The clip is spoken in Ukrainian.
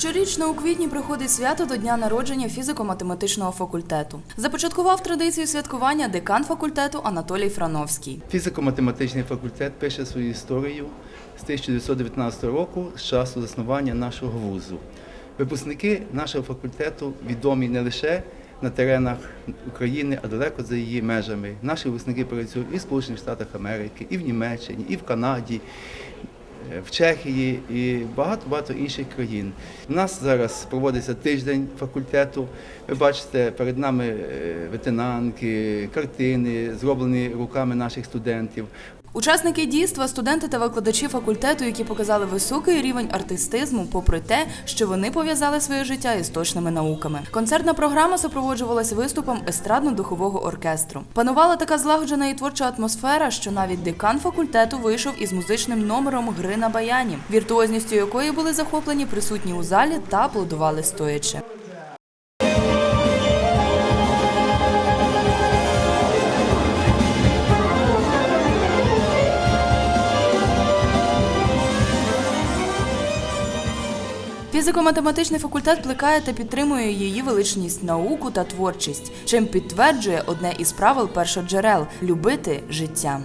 Щорічно у квітні приходить свято до дня народження фізико-математичного факультету. Започаткував традицію святкування декан факультету Анатолій Франовський. Фізико-математичний факультет пише свою історію з 1919 року, з часу заснування нашого вузу. Випускники нашого факультету відомі не лише на теренах України, а далеко за її межами. Наші випускники працюють і в Сполучених Штатах Америки, і в Німеччині, і в Канаді, в Чехії і багато-багато інших країн. У нас зараз проводиться тиждень факультету. Ви бачите, перед нами е, ветенанки, картини, зроблені руками наших студентів. Учасники дійства, студенти та викладачі факультету, які показали високий рівень артистизму, попри те, що вони пов'язали своє життя із точними науками. Концертна програма супроводжувалася виступом естрадно-духового оркестру. Панувала така злагоджена і творча атмосфера, що навіть декан факультету вийшов із музичним номером гри на баяні, віртуозністю якої були захоплені присутні у залі та аплодували стоячи. Фізико-математичний факультет плекає та підтримує її величність науку та творчість, чим підтверджує одне із правил першоджерел любити життя.